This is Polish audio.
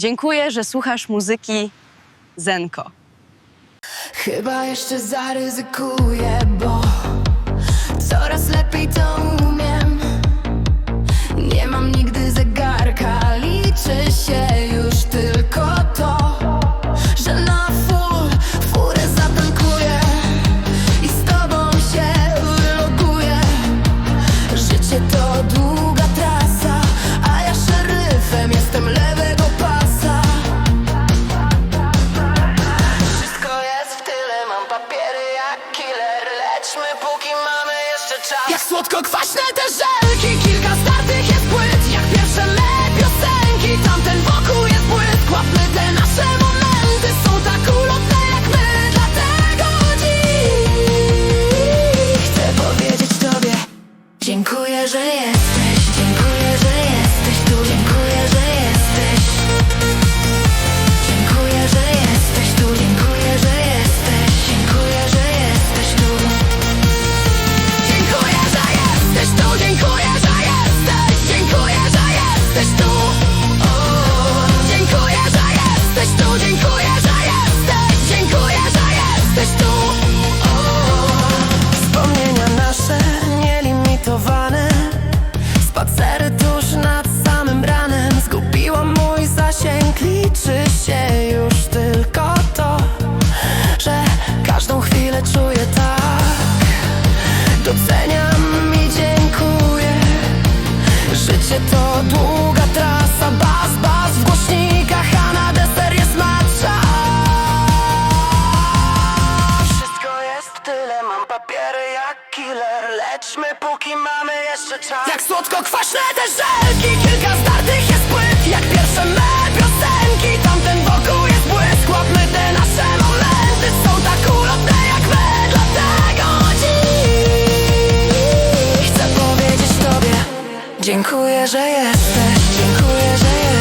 Dziękuję, że słuchasz muzyki Zenko. Chyba jeszcze zaryzykuję, bo coraz lepiej to umiem. Jak słodko-kwaśne te żelki jesteś tu. Dziękuję, że jesteś tu, dziękuję, że jesteś, dziękuję, że jesteś tu. Wspomnienia nasze nielimitowane. Spacery tuż nad samym ranem Zgubiłam mój zasięg Liczy się już tylko to Że każdą chwilę czuję tak Doceniam To długa trasa. Bas, bas w głośnikach A na deser jest matcha wszystko jest tyle, mam papiery jak killer. Lećmy póki mamy jeszcze czas. Jak słodko-kwaśne te żelki że jesteś, dziękuję, że jesteś.